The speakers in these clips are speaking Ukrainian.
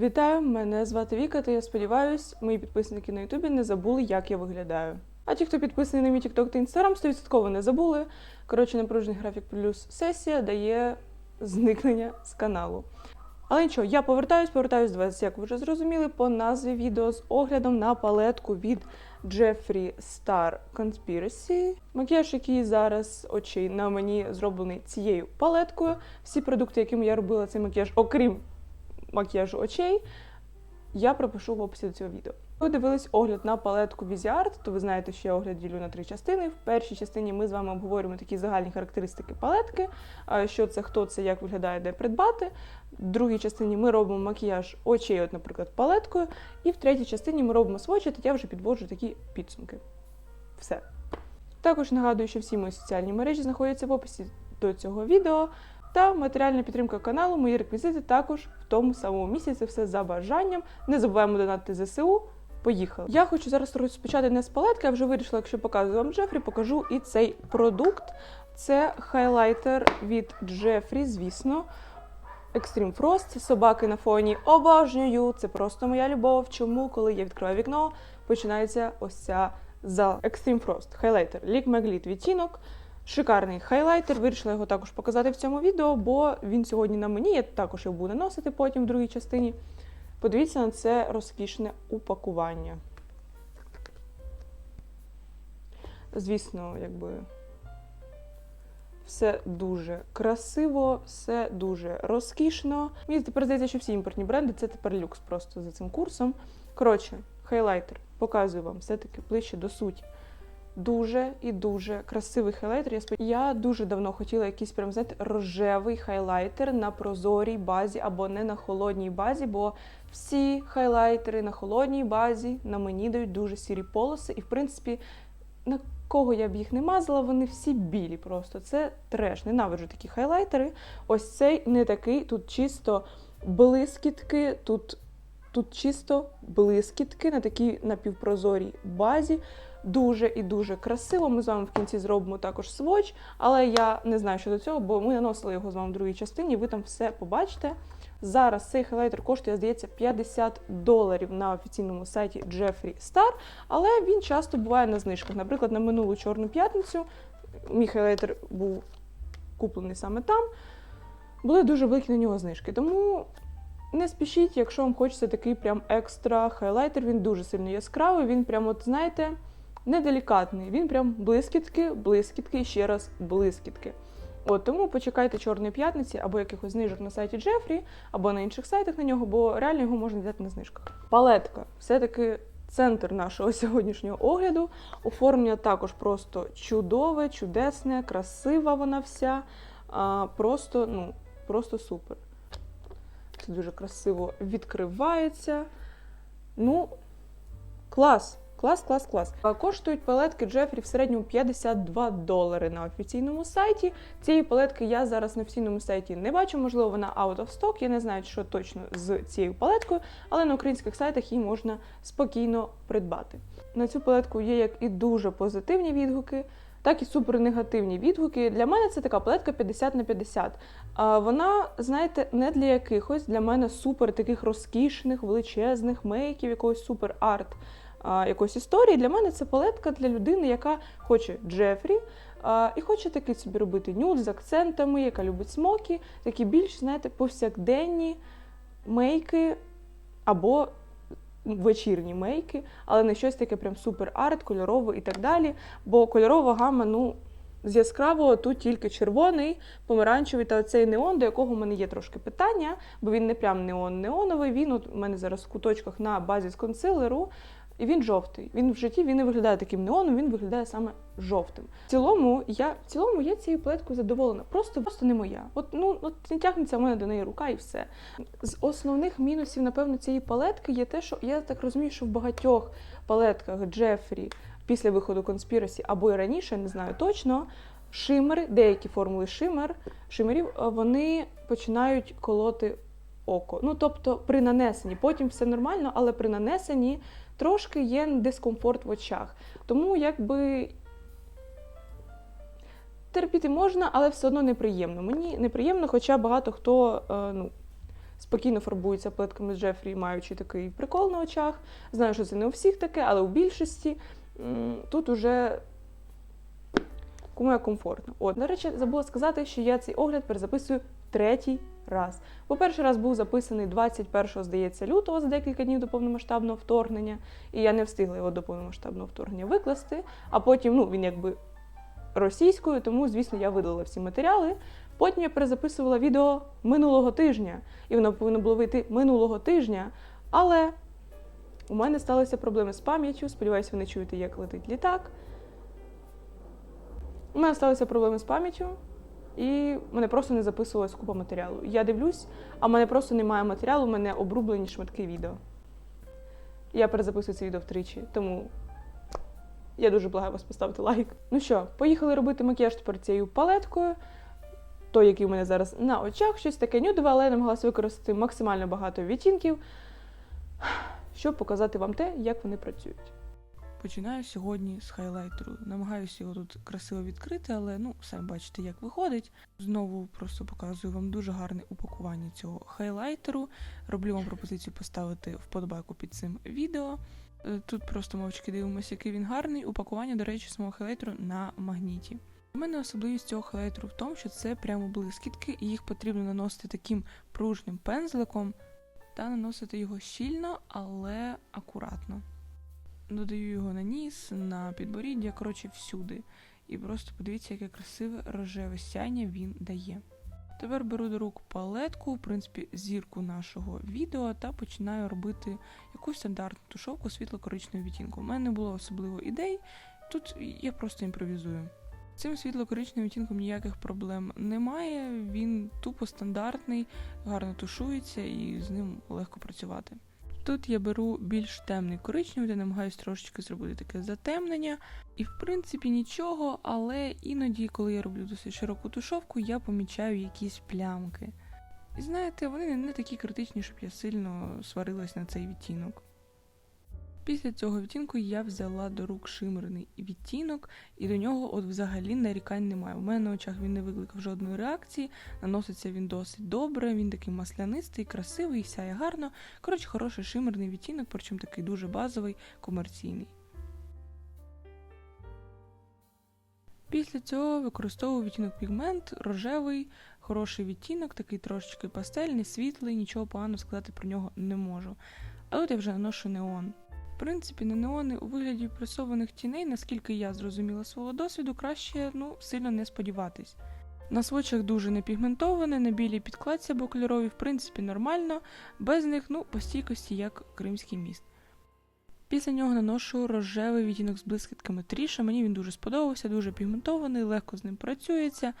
Вітаю, мене звати Віка, та я сподіваюсь, мої підписники на Ютубі не забули, як я виглядаю. А ті, хто підписаний на мій TikTok та Instagram, 100% не забули. Коротше, напружений графік плюс сесія дає зникнення з каналу. Але нічого, я повертаюсь, повертаюсь до вас, як ви вже зрозуміли, по назві відео з оглядом на палетку від Jeffree Star Conspiracy. Макіяж, який зараз очей на мені зроблений цією палеткою. Всі продукти, якими я робила цей макіяж, окрім макіяжу очей, я пропишу в описі до цього відео. Ви дивились огляд на палетку Viziart, то ви знаєте, що я огляд ділю на три частини. В першій частині ми з вами обговорюємо такі загальні характеристики палетки, що це, хто це, як виглядає, де придбати. В другій частині ми робимо макіяж очей, от, наприклад, палеткою. І в третій частині ми робимо свочі, та я вже підводжу такі підсумки. Все. Також нагадую, що всі мої соціальні мережі знаходяться в описі до цього відео. Та матеріальна підтримка каналу, мої реквізити також в тому самому місці. Це все за бажанням. Не забуваємо донатити ЗСУ. Поїхали. Я хочу зараз розпочати не з палетки, я вже вирішила, якщо показую вам Джефрі, покажу і цей продукт. Це хайлайтер від Джефрі, звісно. Extreme Frost, собаки на фоні обожнюю. Це просто моя любов. Чому, коли я відкриваю вікно, починається ось ця зала. Extreme Frost, хайлайтер, Лік Магліт відтінок. Шикарний хайлайтер. Вирішила його також показати в цьому відео, бо він сьогодні на мені. Я також його буду наносити потім в другій частині. Подивіться на це розкішне упакування. Звісно, якби все дуже красиво, все дуже розкішно. Мені тепер здається, що всі імпортні бренди це тепер люкс просто за цим курсом. Коротше, хайлайтер. Показую вам все-таки ближче до суті. Дуже і дуже красивий хайлайтер. Я, дуже давно хотіла якийсь прям знаєте, рожевий хайлайтер на прозорій базі або не на холодній базі, бо всі хайлайтери на холодній базі на мені дають дуже сірі полоси, і в принципі, на кого я б їх не мазала, вони всі білі просто. Це треш. Ненавиджу такі хайлайтери. Ось цей не такий, тут чисто блискітки, тут, тут чисто блискітки на такій напівпрозорій базі. Дуже і дуже красиво. Ми з вами в кінці зробимо також сводч, але я не знаю щодо цього, бо ми наносили його з вами в другій частині. Ви там все побачите. Зараз цей хайлайтер коштує, здається, 50 доларів на офіційному сайті Jeffree Star, але він часто буває на знижках. Наприклад, на минулу чорну п'ятницю мій хайлайтер був куплений саме там. Були дуже великі на нього знижки. Тому не спішіть, якщо вам хочеться такий прям екстра хайлайтер. Він дуже сильно яскравий. Він прям, от знаєте, неделікатний. Він прям блискітки, блискітки і ще раз блискітки. От тому почекайте чорної п'ятниці або якихось знижок на сайті Джефрі, або на інших сайтах на нього, бо реально його можна взяти на знижках. Палетка все-таки центр нашого сьогоднішнього огляду. Оформлення також просто чудове, чудесне, красива вона вся. А, просто, ну, просто супер. Це дуже красиво відкривається. Ну, клас. Клас, клас, клас. Коштують палетки Джефрі в середньому 52 долари на офіційному сайті. Цієї палетки я зараз на офіційному сайті не бачу, можливо, вона out of stock. Я не знаю, що точно з цією палеткою, але на українських сайтах її можна спокійно придбати. На цю палетку є як і дуже позитивні відгуки, так і супернегативні відгуки. Для мене це така палетка 50 на 50. А Вона, знаєте, не для якихось для мене супер таких розкішних, величезних мейків, якогось супер арт якоїсь історії. Для мене це палетка для людини, яка хоче Джефрі і хоче такий собі робити нюд з акцентами, яка любить смокі, такі більш, знаєте, повсякденні мейки або вечірні мейки, але не щось таке прям супер арт, кольорово і так далі. Бо кольорова гама, ну. З яскравого тут тільки червоний, помаранчевий та цей неон, до якого в мене є трошки питання, бо він не прям неон-неоновий. Він у мене зараз в куточках на базі з консилеру, і він жовтий. Він в житті він не виглядає таким неоном, він виглядає саме жовтим. В цілому я в цілому я цією плеткою задоволена. Просто просто не моя. От ну от не тягнеться в мене до неї рука і все. З основних мінусів, напевно, цієї палетки є те, що я так розумію, що в багатьох палетках Джефрі після виходу конспірасі або й раніше, не знаю точно. Шимери, деякі формули шимер, шимерів, вони починають колоти око. Ну тобто при нанесенні, потім все нормально, але при нанесенні трошки є дискомфорт в очах. Тому якби терпіти можна, але все одно неприємно. Мені неприємно, хоча багато хто е, ну, спокійно фарбуються плитками з Джефрі, маючи такий прикол на очах. Знаю, що це не у всіх таке, але у більшості тут уже кому як комфортно. От, до речі, забула сказати, що я цей огляд перезаписую третій раз. Бо перший раз був записаний 21, здається, лютого за декілька днів до повномасштабного вторгнення, і я не встигла його до повномасштабного вторгнення викласти. А потім, ну, він якби російською, тому, звісно, я видала всі матеріали. Потім я перезаписувала відео минулого тижня, і воно повинно було вийти минулого тижня. Але у мене сталися проблеми з пам'яттю. Сподіваюся, ви не чуєте, як летить літак. У мене сталися проблеми з пам'яттю, і мене просто не записувалась купа матеріалу. Я дивлюсь, а в мене просто немає матеріалу, у мене обрублені шматки відео. Я перезаписую це відео втричі, тому я дуже благаю вас поставити лайк. Ну що, поїхали робити макіяж тепер цією палеткою. Той, який у мене зараз на очах, щось таке нюдове, але я намагалася використати максимально багато відтінків, щоб показати вам те, як вони працюють. Починаю сьогодні з хайлайтеру. Намагаюся його тут красиво відкрити, але ну, самі бачите, як виходить. Знову просто показую вам дуже гарне упакування цього хайлайтеру. Роблю вам пропозицію поставити вподобайку під цим відео. Е, Тут просто мовчки дивимося, який він гарний. Упакування, до речі, самого хайлайтеру на магніті. У мене особливість цього хайлайтеру в тому, що це прямо блискітки, і їх потрібно наносити таким пружним пензликом та наносити його щільно, але акуратно. Додаю його на ніс, на підборіддя, коротше, всюди. І просто подивіться, яке красиве рожеве сяйня він дає. Тепер беру до рук палетку, в принципі, зірку нашого відео, та починаю робити якусь стандартну тушовку світло-коричневого відтінку. У мене не було особливо ідей, тут я просто імпровізую. Цим світло-коричневим відтінком ніяких проблем немає. Він тупо стандартний, гарно тушується і з ним легко працювати. Тут я беру більш темний коричневий, де намагаюся трошечки зробити таке затемнення. І в принципі нічого, але іноді, коли я роблю досить широку тушовку, я помічаю якісь плямки. І знаєте, вони не такі критичні, щоб я сильно сварилась на цей відтінок. Після цього відтінку я взяла до рук шимерний відтінок, і до нього от взагалі нарікань немає. У мене на очах він не викликав жодної реакції, наноситься він досить добре, він такий маслянистий, красивий, сяє гарно. Коротше, хороший шимерний відтінок, причому такий дуже базовий, комерційний. Після цього використовую відтінок пігмент, рожевий, хороший відтінок, такий трошечки пастельний, світлий, нічого поганого сказати про нього не можу. А тут я вже наношу неон. В принципі, на неони у вигляді пресованих тіней, наскільки я зрозуміла свого досвіду, краще ну, сильно не сподіватись. На свочах дуже не пігментоване, на білій підкладці або кольорові, в принципі, нормально, без них, ну, по стійкості, як Кримський міст. Після нього наношу рожевий відтінок з блискітками тріша. Мені він дуже сподобався, дуже пігментований, легко з ним працюється.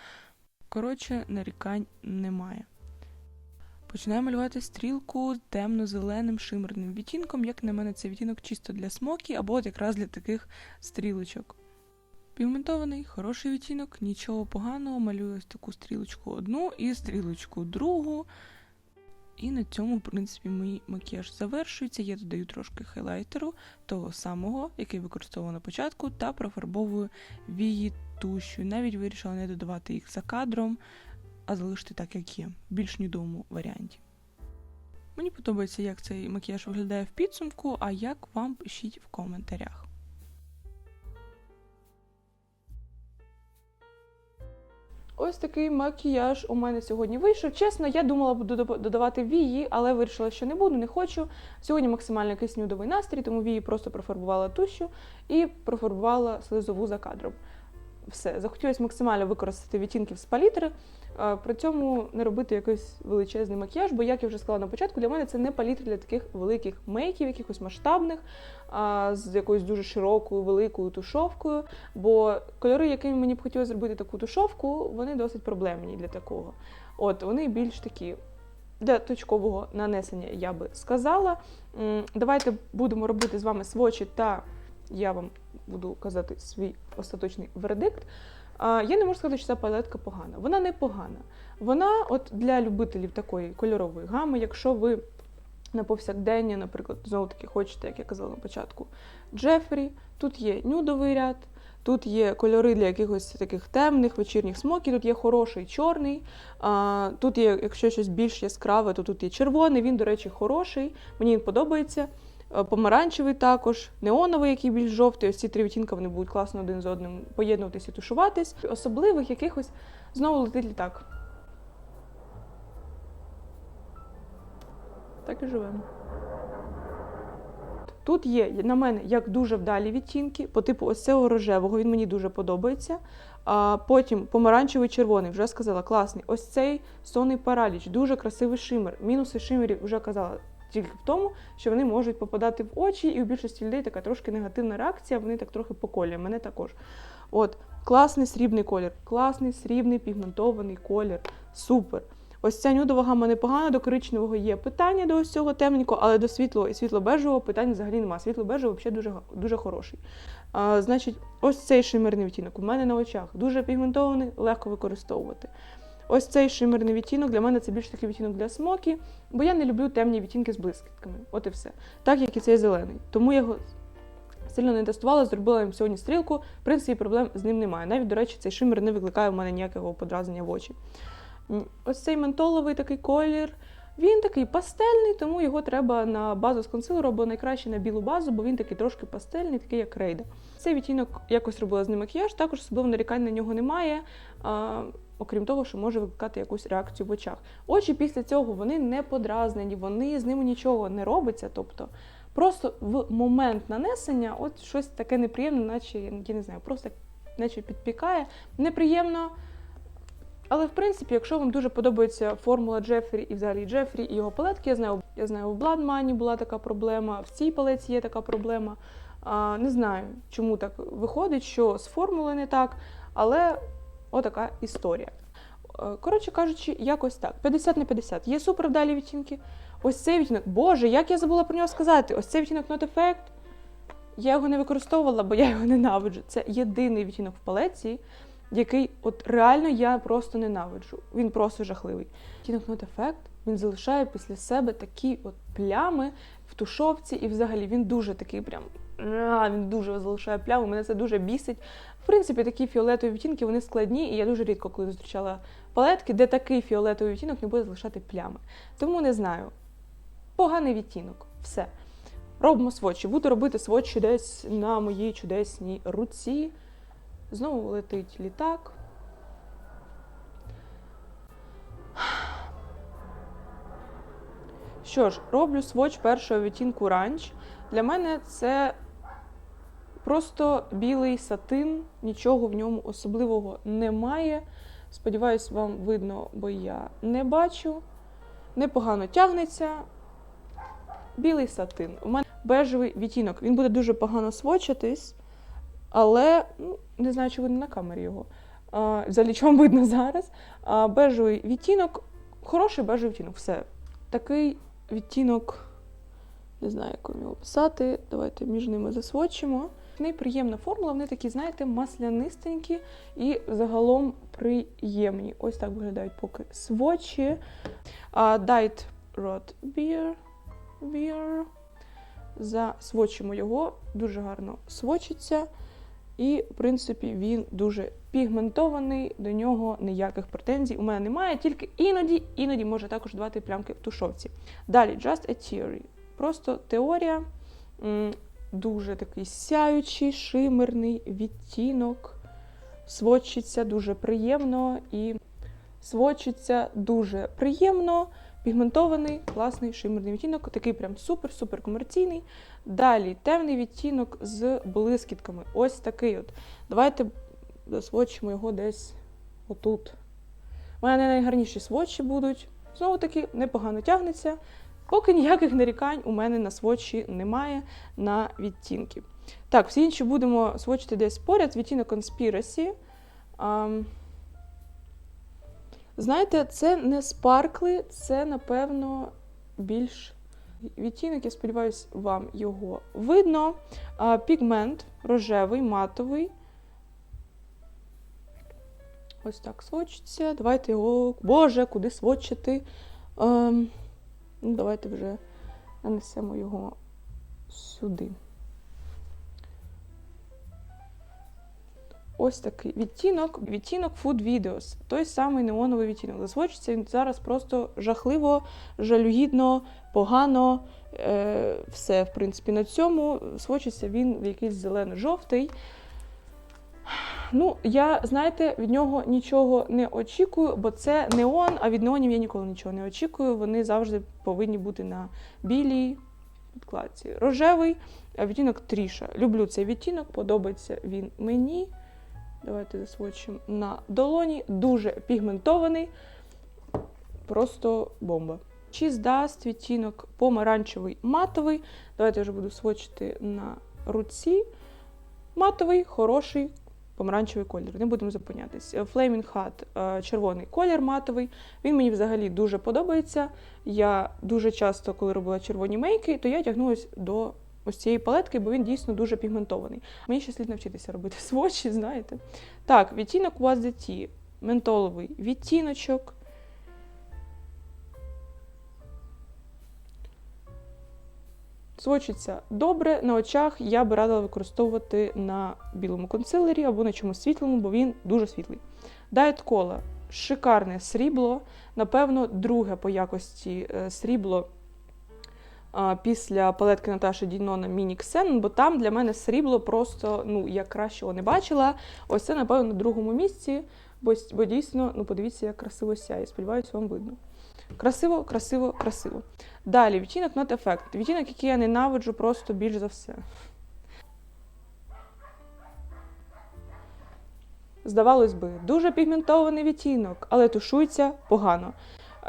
Коротше, нарікань немає. Починаю малювати стрілку темно-зеленим шимерним відтінком. Як на мене, це відтінок чисто для смокі або от якраз для таких стрілочок. Пігментований, хороший відтінок, нічого поганого, малюю ось таку стрілочку одну і стрілочку другу. І на цьому, в принципі, мій макіяж завершується. Я додаю трошки хайлайтеру, того самого, який використовував на початку, та профарбовую вії тушю. Навіть вирішила не додавати їх за кадром, а залишити так, як є, в більш нюдовому варіанті. Мені подобається, як цей макіяж виглядає в підсумку, а як вам пишіть в коментарях. Ось такий макіяж у мене сьогодні вийшов. Чесно, я думала, буду додавати вії, але вирішила, що не буду, не хочу. Сьогодні максимально якийсь нюдовий настрій, тому вії просто профарбувала тушю і профарбувала слизову за кадром. Все, захотілося максимально використати відтінків з палітри, при цьому не робити якийсь величезний макіяж, бо, як я вже сказала на початку, для мене це не палітра для таких великих мейків, якихось масштабних, з якоюсь дуже широкою, великою тушовкою. Бо кольори, якими мені б хотілося зробити таку тушовку, вони досить проблемні для такого. От вони більш такі. Для точкового нанесення я би сказала. Давайте будемо робити з вами свочі, та я вам буду казати свій остаточний вердикт. Я не можу сказати, що ця палетка погана. Вона не погана. Вона, от для любителів такої кольорової гами, якщо ви на повсякдення, наприклад, знову таки хочете, як я казала на початку, Джефрі, тут є нюдовий ряд, Тут є кольори для якихось таких темних вечірніх смоків. Тут є хороший чорний. Тут є, якщо щось більш яскраве, то тут є червоний. Він, до речі, хороший. Мені він подобається. Е, Помаранчевий також, неоновий, який більш жовтий. Ось ці три відтінки вони будуть класно один з одним поєднуватися і тушуватись. Особливих якихось знову летить літак. Так і живемо. Тут є на мене як дуже вдалі відтінки, по типу ось цього рожевого, він мені дуже подобається. А потім помаранчевий червоний, вже сказала, класний. Ось цей сонний параліч, дуже красивий шимер. Мінуси шимерів вже казала тільки в тому, що вони можуть попадати в очі, і у більшості людей така трошки негативна реакція, вони так трохи поколюють. Мене також. От, класний срібний колір, класний срібний пігментований колір. Супер. Ось ця нюдова гама непогана, до коричневого є питання до ось цього темненького, але до світлого і світло-бежевого питань взагалі немає. Світло-бежевий взагалі дуже, дуже хороший. А, значить, ось цей шимерний відтінок у мене на очах. Дуже пігментований, легко використовувати. Ось цей шимерний відтінок для мене це більш такий відтінок для смокі, бо я не люблю темні відтінки з блискітками. От і все. Так як і цей зелений. Тому я його сильно не тестувала, зробила їм сьогодні стрілку. В принципі, проблем з ним немає. Навіть, до речі, цей шимер не викликає в мене ніякого подразнення в очі. Ось цей ментоловий такий колір. Він такий пастельний, тому його треба на базу з консилеру або найкраще на білу базу, бо він такий трошки пастельний, такий як рейда. Цей відтінок якось робила з ним макіяж, також особливо нарікань на нього немає. Окрім того, що може викликати якусь реакцію в очах. Очі після цього вони не подразнені, вони з ними нічого не робиться. Тобто просто в момент нанесення от щось таке неприємне, наче я не знаю, просто наче підпікає. Неприємно. Але в принципі, якщо вам дуже подобається формула Джефрі і взагалі Джефрі і його палетки, я знаю, я знаю, в Blood була така проблема, в цій палеці є така проблема. А, не знаю, чому так виходить, що з формули не так, але отака історія. Е, Коротше кажучи, якось так. 50 на 50. Є супер вдалі відтінки. Ось цей відтінок. Боже, як я забула про нього сказати? Ось цей відтінок Not Effect. Я його не використовувала, бо я його ненавиджу. Це єдиний відтінок в палеці, який от реально я просто ненавиджу. Він просто жахливий. Відтінок Not Effect, він залишає після себе такі от плями в тушовці, і взагалі він дуже такий прям. Він дуже залишає плями, мене це дуже бісить. В принципі, такі фіолетові відтінки вони складні, і я дуже рідко, коли зустрічала палетки, де такий фіолетовий відтінок не буде залишати плями. Тому не знаю. Поганий відтінок. Все. Робимо сводчі. Буду робити сводчі десь на моїй чудесній руці. Знову летить літак. Що ж, роблю сводч першого відтінку ранч. Для мене це просто білий сатин, нічого в ньому особливого немає. Сподіваюсь, вам видно, бо я не бачу. Непогано тягнеться. Білий сатин. У мене бежевий відтінок. Він буде дуже погано сводчитись, але ну, не знаю, чи видно на камері його. А, взагалі, вам видно зараз. А, бежевий відтінок, хороший бежевий відтінок. Все. Такий відтінок, не знаю, як його писати. Давайте між ними засводчимо. В неї приємна формула, вони такі, знаєте, маслянистенькі і загалом приємні. Ось так виглядають поки. А, Diet Rot Beer. Beer. Засвочимо його, дуже гарно свочиться. І, в принципі, він дуже пігментований, до нього ніяких претензій у мене немає, тільки іноді, іноді може також давати плямки в тушовці. Далі, Just a Theory. Просто теорія, дуже такий сяючий, шимерний відтінок. Сводчиться дуже приємно і сводчиться дуже приємно. Пігментований, класний шимерний відтінок, такий прям супер-супер комерційний. Далі темний відтінок з блискітками. Ось такий от. Давайте засводчимо його десь отут. У мене найгарніші сводчі будуть. Знову таки, непогано тягнеться. Поки ніяких нарікань у мене на сводчі немає на відтінки. Так, всі інші будемо сводчити десь поряд. Відтінок. Ам, Знаєте, це не спаркли, це, напевно, більш відтінок, я сподіваюся, вам його видно. А, Пігмент рожевий, матовий. Ось так сводчиться. Давайте його. Боже, куди сводчити? Ем, ну, давайте вже нанесемо його сюди. ось такий відтінок. Відтінок Food Videos. Той самий неоновий відтінок. Засвочиться він зараз просто жахливо, жалюгідно, погано. Е, все, в принципі, на цьому. Свочиться він в якийсь зелено-жовтий. Ну, я, знаєте, від нього нічого не очікую, бо це неон, а від неонів я ніколи нічого не очікую. Вони завжди повинні бути на білій підкладці. Рожевий відтінок тріша. Люблю цей відтінок, подобається він мені. Давайте засвочимо на долоні. Дуже пігментований, просто бомба. Cheese Dust, відтінок помаранчевий матовий. Давайте я вже буду свочити на руці. Матовий, хороший, помаранчевий колір. Не будемо зупинятись. Е, Flaming Hot, е, червоний колір матовий. Він мені взагалі дуже подобається. Я дуже часто, коли робила червоні мейки, то я тягнулася до ось цієї палетки, бо він дійсно дуже пігментований. Мені ще слід навчитися робити свочі, знаєте. Так, відтінок у вас Tea, ментоловий відтіночок. Свочиться добре на очах. Я би радила використовувати на білому консилері або на чомусь світлому, бо він дуже світлий. Diet Cola шикарне срібло. Напевно, друге по якості е, срібло після палетки Наташі Дінона Міні Ксен, бо там для мене срібло просто ну, я кращого не бачила. Ось це, напевно, на другому місці, бо, бо дійсно, ну подивіться, як красиво сяє. Сподіваюся, вам видно. Красиво, красиво, красиво. Далі, відтінок Not Effect. Відтінок, який я ненавиджу просто більш за все. Здавалось би, дуже пігментований відтінок, але тушується погано.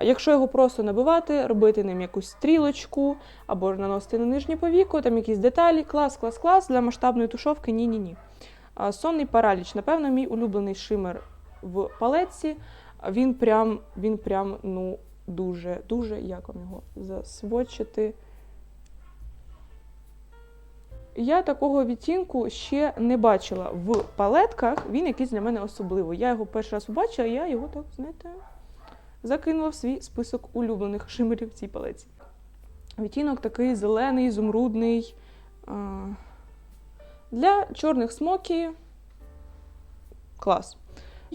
Якщо його просто набивати, робити ним якусь стрілочку або наносити на нижнє повіку, там якісь деталі, клас, клас, клас для масштабної тушовки ні, ні, ні. Сонний параліч, напевно, мій улюблений шимер в палетці. Він прям, він прям, ну, дуже, дуже, як вам його засвочити. Я такого відтінку ще не бачила в палетках. Він якийсь для мене особливий. Я його перший раз побачила, я його так, знаєте, закинула в свій список улюблених шимерів в цій палеці. Відтінок такий зелений, ізумрудний. А, Для чорних смокі клас.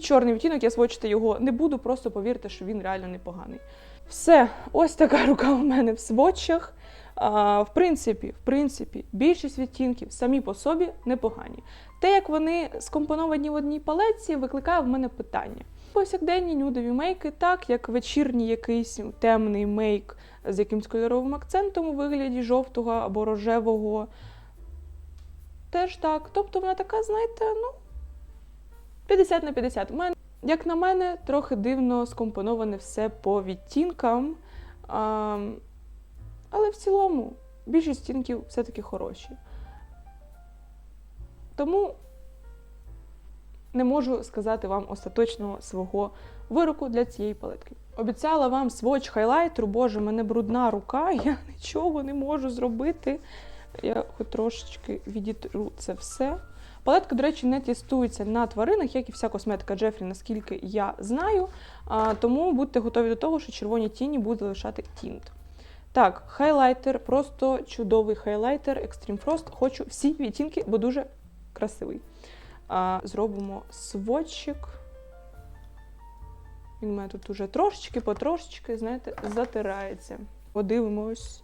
Чорний відтінок, я свочити його не буду, просто повірте, що він реально непоганий. Все, ось така рука у мене в сводчах. А, в принципі, в принципі, більшість відтінків самі по собі непогані. Те, як вони скомпоновані в одній палеці, викликає в мене питання. Повсякденні нюдові мейки, так як вечірній якийсь темний мейк з якимсь кольоровим акцентом у вигляді жовтого або рожевого. Теж так. Тобто вона така, знаєте, ну, 50 на 50. У мене, як на мене, трохи дивно скомпоноване все по відтінкам. А, але в цілому більшість відтінків все-таки хороші. Тому не можу сказати вам остаточного свого вироку для цієї палетки. Обіцяла вам сводч хайлайтеру, боже, мене брудна рука, я нічого не можу зробити. Я хоч трошечки відітру це все. Палетка, до речі, не тестується на тваринах, як і вся косметика Джефрі, наскільки я знаю. А, тому будьте готові до того, що червоні тіні будуть залишати тінт. Так, хайлайтер, просто чудовий хайлайтер Extreme Frost. Хочу всі відтінки, бо дуже красивий. А, зробимо сводчик. Він у мене тут уже трошечки, потрошечки, знаєте, затирається. Подивимось.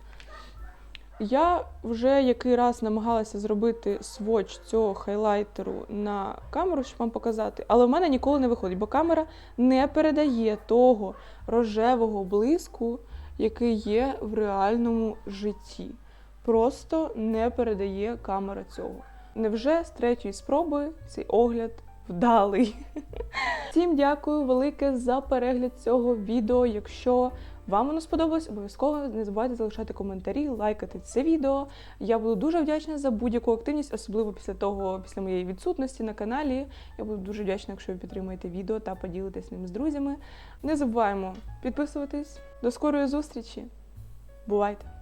Я вже який раз намагалася зробити сводч цього хайлайтеру на камеру, щоб вам показати, але в мене ніколи не виходить, бо камера не передає того рожевого блиску, який є в реальному житті. Просто не передає камера цього. Невже з третьої спроби цей огляд вдалий? Всім дякую велике за перегляд цього відео. Якщо вам воно сподобалось, обов'язково не забувайте залишати коментарі, лайкати це відео. Я буду дуже вдячна за будь-яку активність, особливо після того, після моєї відсутності на каналі. Я буду дуже вдячна, якщо ви підтримаєте відео та поділитесь ним з друзями. Не забуваємо підписуватись. До скорої зустрічі! Бувайте!